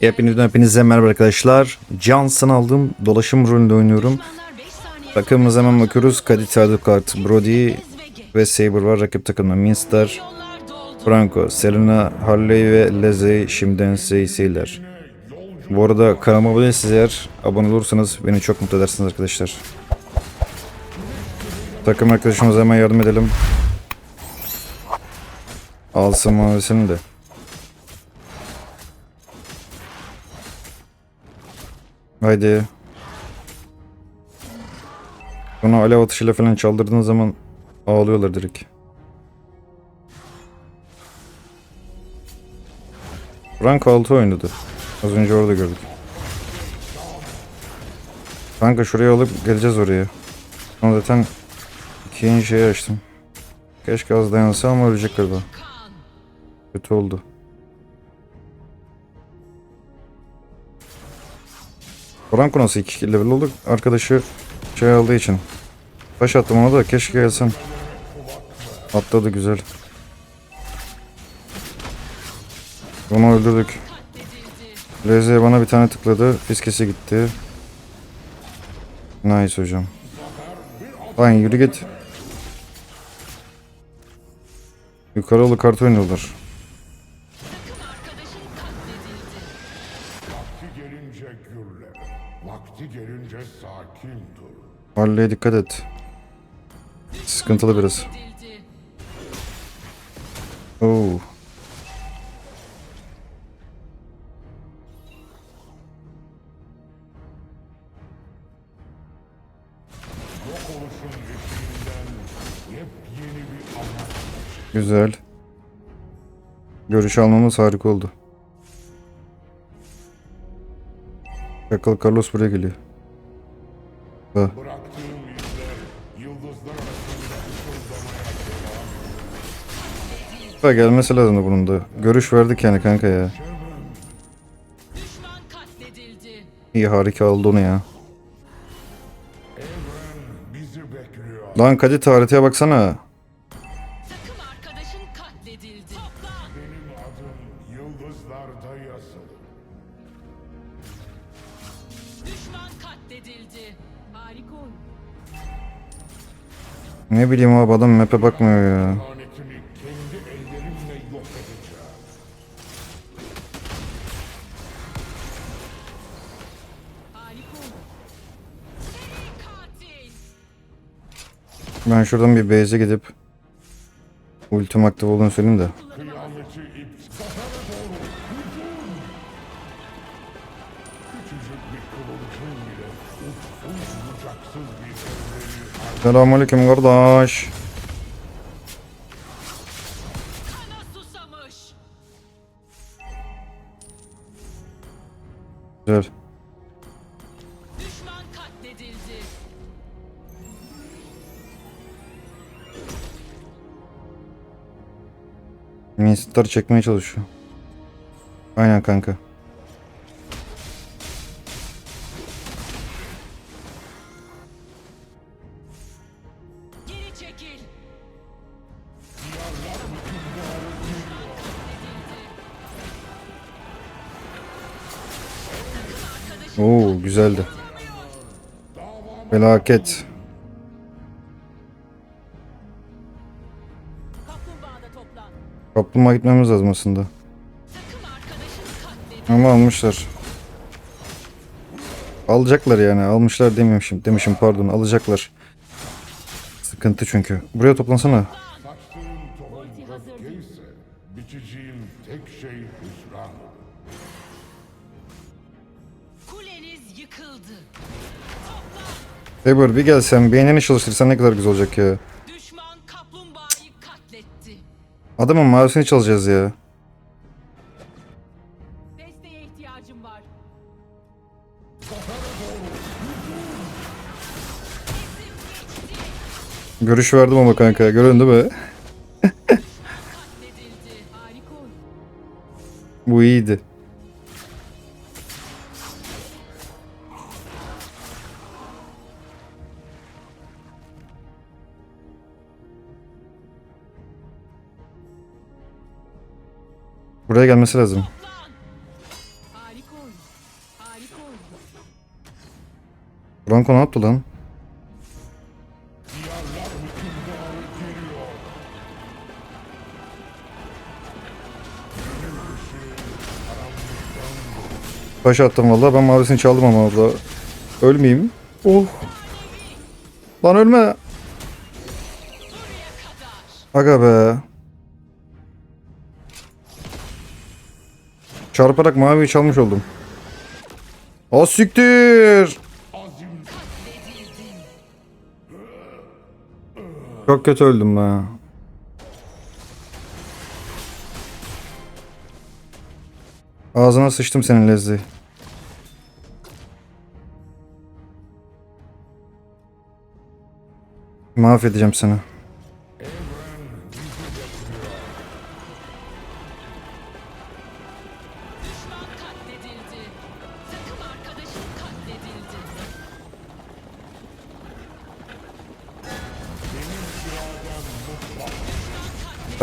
Hepinizden hepinize merhaba arkadaşlar. Johnson aldım. Dolaşım rolünde oynuyorum. Takımımıza hemen bakıyoruz. Kadit Alucard, Brody ve Saber var. Rakip takımda Minster, Franco, Selena, Harley ve Leze şimdiden size iyi seyirler. Bu arada kanalıma abone değilseniz eğer abone olursanız beni çok mutlu edersiniz arkadaşlar. Takım arkadaşımıza hemen yardım edelim. Alsın mavisini de. Haydi. Bunu alev atışıyla falan çaldırdığın zaman ağlıyorlar direkt. Frank 6 oynadı. Az önce orada gördük. Kanka şuraya alıp geleceğiz oraya. Ama zaten ikinci şeyi açtım. Keşke az dayansa ama ölecek galiba. Kötü oldu. Franco nasıl 2 level oldu? Arkadaşı şey aldığı için. Taş attım ona da keşke gelsem. Atladı güzel. Onu öldürdük. Leze bana bir tane tıkladı. Fiskesi gitti. Nice hocam. Lan yürü git. Yukarılı kart oynuyorlar. Vakti gelince gürle. Vakti gelince sakin dur. Harley'e dikkat et. Sıkıntılı biraz. Oo. Güzel. Görüş almamız harika oldu. Çakal Carlos buraya geliyor. Ha. Da gelmesi lazımdı bunun da. Görüş verdik yani kanka ya. İyi harika aldı onu ya. Lan Kadit haritaya baksana. Takım arkadaşın katledildi. Toplan. Benim adım yıldızlarda yazılı. Düşman katledildi. Harika oyun. Ne bileyim abi adam map'e bakmıyor ya. Lanetimi kendi ellerimle yok edeceğim. Harika oyun. Seri katil. Ben şuradan bir base'e gidip ultim aktif olduğunu söyleyeyim de. Kıyameti Selamünaleyküm kardeş. Güzel. Düşman katledildi. Minstar çekmeye çalışıyor. Aynen kanka. Felaket. Kaplumbağa gitmemiz lazım aslında. Ama almışlar. Alacaklar yani. Almışlar dememişim. Demişim pardon. Alacaklar. Sıkıntı çünkü. Buraya toplansana. Saber bir gelsen beynini çalıştırsan ne kadar güzel olacak ya. Düşman kaplumbağayı katletti. Adamın mavisini çalacağız ya. Desteğe ihtiyacım var. Görüş verdim ama kanka. Görün değil mi? Katledildi. Harika oyun. Bu iyiydi. Buraya gelmesi lazım. Franco ne yaptı lan? Taş attım valla. Ben mavisini çaldım ama orada. Ölmeyeyim. Oh. Lan ölme. Aga be. Çarparak maviyi çalmış oldum. O siktir. Çok kötü öldüm ben. Ağzına sıçtım senin Lezzi. Mahvedeceğim seni.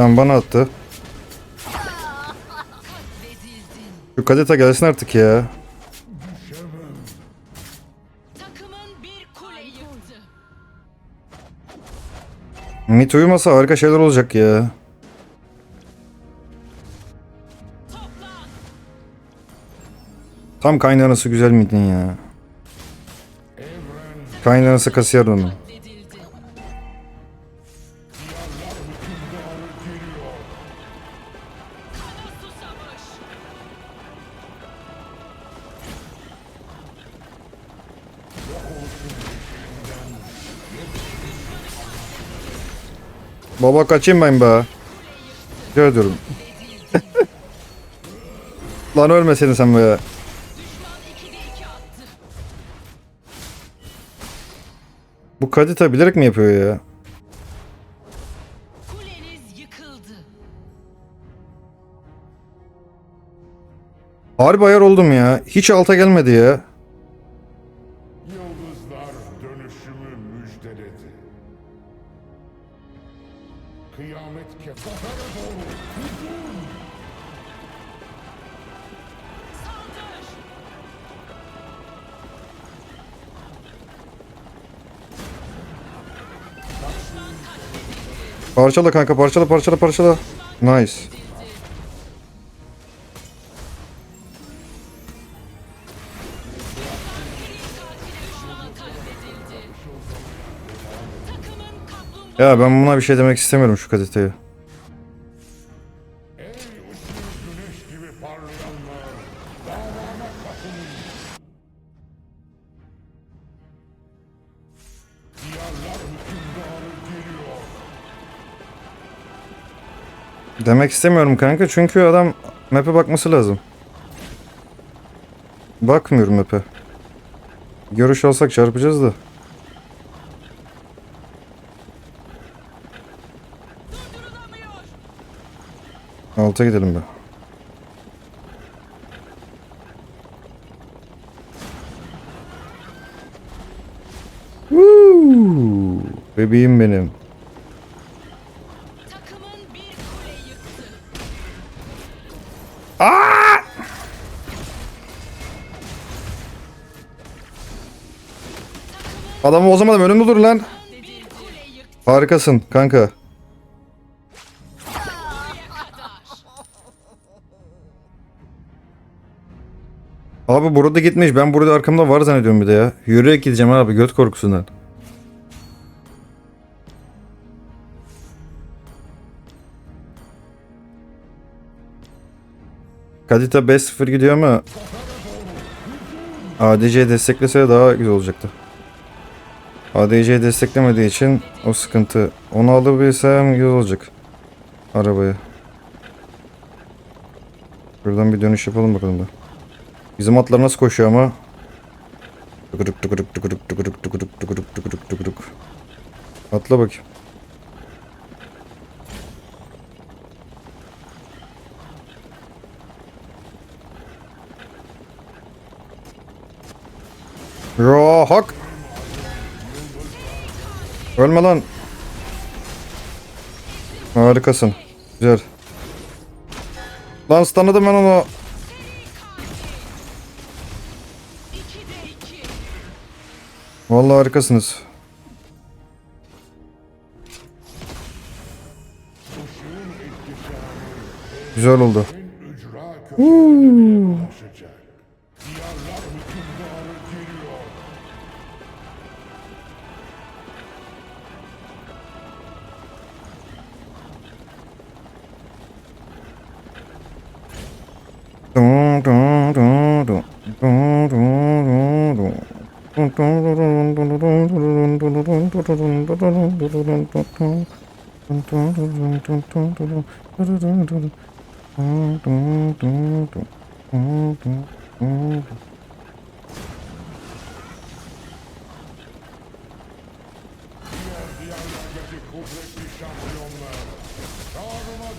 Tamam bana attı. Şu kadeta gelsin artık ya. Mit uyumasa harika şeyler olacak ya. Tam kaynanası güzel miydin ya? Kaynanası kasiyer onu. Baba kaçayım ben be. Ediyorum. Lan ölmeseydin sen be. Düşman 2'de 2 attı. Bu kadita bilerek mi yapıyor ya? Harbi ayar oldum ya. Hiç alta gelmedi ya. Kıyamet kefara doğru. Saldır. Parçala kanka parçala parçala parçala. Nice. Ya ben buna bir şey demek istemiyorum şu geliyor. Demek istemiyorum kanka çünkü adam map'e bakması lazım. Bakmıyorum map'e. Görüş alsak çarpacağız da. Alta gidelim be. Woo! Bebeğim benim. Yıktı. Adamı bozamadım önümde dur lan. Harikasın kanka. Abi burada gitmiş. Ben burada arkamda var zannediyorum bir de ya. Yürüyerek gideceğim abi göt korkusundan. Kadita 5-0 gidiyor ama ADC desteklese daha güzel olacaktı. ADC desteklemediği için o sıkıntı. Onu alabilsem güzel olacak. Arabaya. Buradan bir dönüş yapalım bakalım da. Bizim atlar nasıl koşuyor ama? Tıkırık tıkırık tıkırık tıkırık tıkırık tıkırık tıkırık tıkırık. Atla bakayım. Ya hak. Ölme lan. Harikasın. Güzel. Lan stunladım ben onu. Vallahi harikasınız. Güzel oldu. ücra köşelerine ulaşacak. Diyarlar hükümdarı geliyor. Diyarlardaki kudretli şampiyonlar.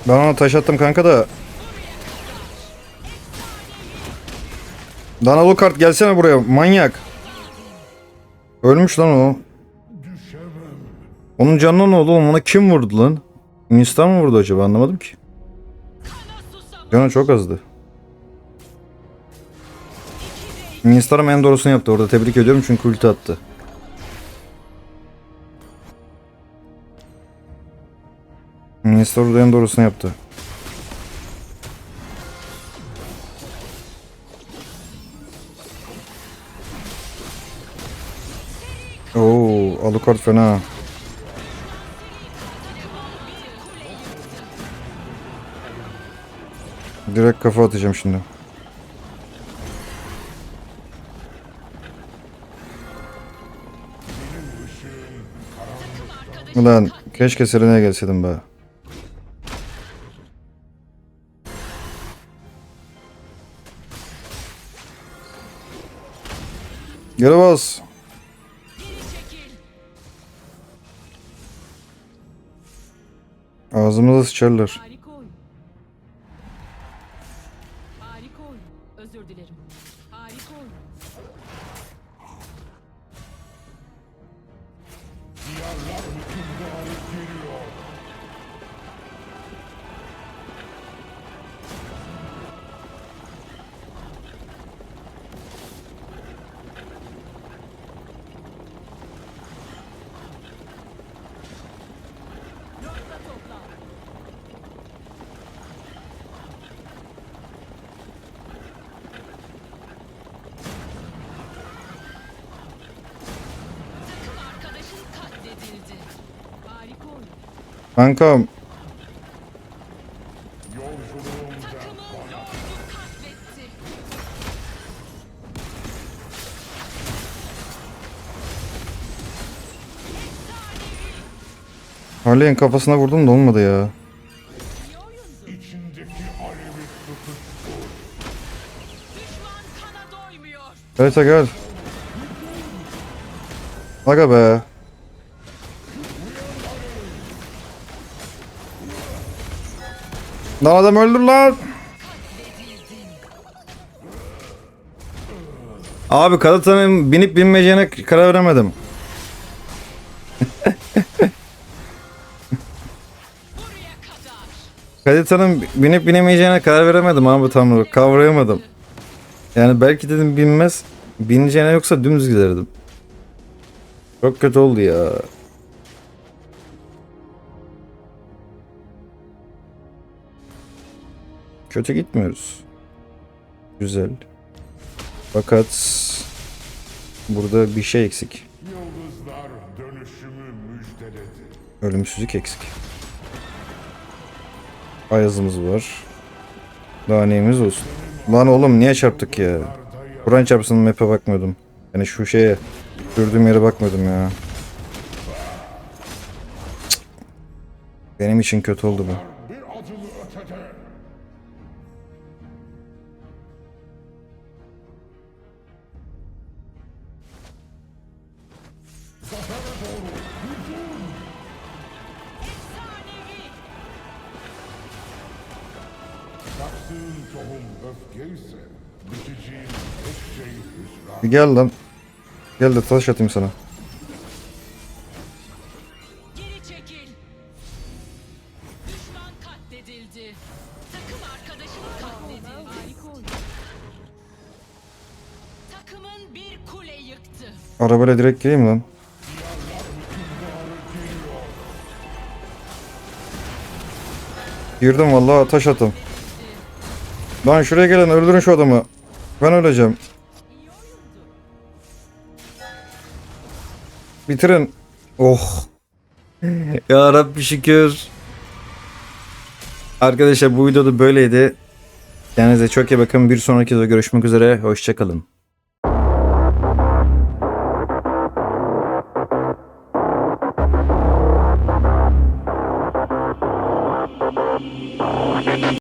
Ben ona taş attım kanka da. Lan Alucard gelsene buraya manyak. Ölmüş lan o. Onun canına ne oldu oğlum? Ona kim vurdu lan? Winston mı vurdu acaba anlamadım ki. Canı çok azdı. Winston'ım en doğrusunu yaptı orada tebrik ediyorum çünkü ulti attı. Winston orada en doğrusunu yaptı. Oo, Alucard fena. Direkt kafa atacağım şimdi. Ulan keşke Serena'ya gelseydim be. Geri bas. Ağzımıza sıçarlar. Harika oyun. Katletti. Harley'in kafasına vurdum da olmadı ya. Harita gel. Aga be. Lan adam öldür lan. Abi Kadıtan'ın binip binmeyeceğine karar veremedim. Kadıtan'ın binip binemeyeceğine karar veremedim abi tam kavrayamadım. Yani belki dedim binmez. Bineceğine yoksa dümdüz giderdim. Çok kötü oldu ya. Kötü gitmiyoruz. Güzel. Fakat burada bir şey eksik. Ölümsüzlük eksik. Ayazımız var. Daha neyimiz olsun. Lan oğlum niye çarptık ya? Kur'an çarpsın map'e bakmıyordum. Yani şu şeye gördüğüm yere bakmıyordum ya. Cık. Benim için kötü oldu bu. Tohum öfke ise biçeceğin tek şey hüsran. Bir gel lan. Gel de taş atayım sana. Geri çekil. Düşman katledildi. Takım arkadaşın katledildi. Takımın bir kule yıktı. Arabayla direkt geleyim lan. Girdim vallahi taş atım. Lan şuraya gelin öldürün şu adamı. Ben öleceğim. Bitirin. Oh. ya Rabbi şükür. Arkadaşlar bu videoda böyleydi. Kendinize çok iyi bakın. Bir sonraki videoda görüşmek üzere. Hoşçakalın.